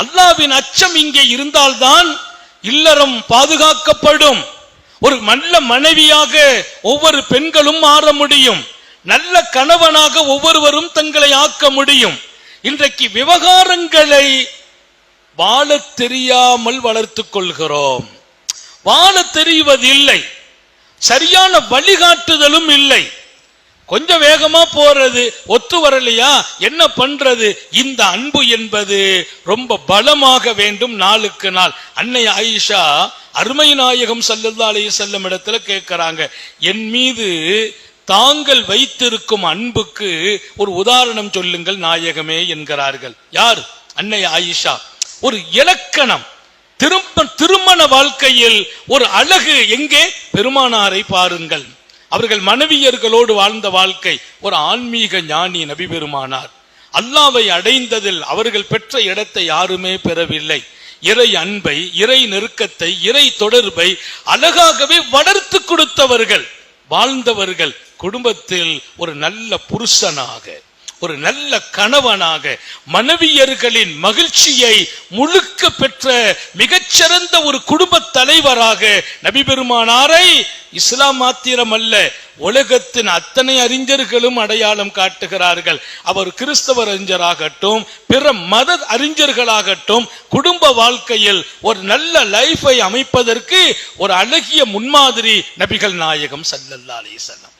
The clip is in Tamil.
அல்லாவின் அச்சம் இங்கே இருந்தால்தான் இல்லறம் பாதுகாக்கப்படும். ஒரு நல்ல மனைவியாக ஒவ்வொரு பெண்களும் மாற முடியும். நல்ல கணவனாக ஒவ்வொருவரும் தங்களை ஆக்க முடியும். இன்றைக்கு விவகாரங்களை வாழ தெரியாமல் வளர்த்துக் கொள்கிறோம். வாழத் தெரிவதில்லை. சரியான வழிகாட்டுதலும் இல்லை. கொஞ்சம் வேகமா போறது ஒத்து வரலையா? என்ன பண்றது? இந்த அன்பு என்பது ரொம்ப பலமாக வேண்டும் நாளுக்கு நாள். அன்னை ஆயிஷா அருமை நாயகம் சல்லல்லா அலைஹி செல்லும் இடத்துல கேட்கிறாங்க. என் மீது தாங்கள் வைத்திருக்கும் அன்புக்கு ஒரு உதாரணம் சொல்லுங்கள் நாயகமே என்கிறார்கள். யார்? அன்னை ஆயிஷா. ஒரு இலக்கணம். திரும்ப திருமண வாழ்க்கையில் ஒரு அழகு எங்கே? பெருமானாரை பாருங்கள். அவர்கள் மனைவியர்களோடு வாழ்ந்த வாழ்க்கை ஒரு ஆன்மீக ஞானி நபி பெருமானார் அல்லாவை அடைந்ததில் அவர்கள் பெற்ற இடத்தை யாருமே பெறவில்லை. இறை அன்பை இறை நெருக்கத்தை இறை தொடர்பை அழகாகவே வளர்த்து கொடுத்தவர்கள் வாழ்ந்தவர்கள் குடும்பத்தில் ஒரு நல்ல புருஷனாக. ஒரு நல்ல கணவனாக மனைவியர்களின் மகிழ்ச்சியை முழுக்க பெற்ற மிகச்சிறந்த ஒரு குடும்ப தலைவராக நபி பெருமானாரை இஸ்லாம் மாத்திரம் அல்ல உலகத்தின் அத்தனை அறிஞர்களும் அடையாளம் காட்டுகிறார்கள். அவர் கிறிஸ்தவர் அறிஞராகட்டும் பிற மத அறிஞர்களாகட்டும் குடும்ப வாழ்க்கையில் ஒரு நல்ல லைஃபை அமைப்பதற்கு ஒரு அழகிய முன்மாதிரி நபிகள் நாயகம் சல்லல்லா அலிசல்லாம்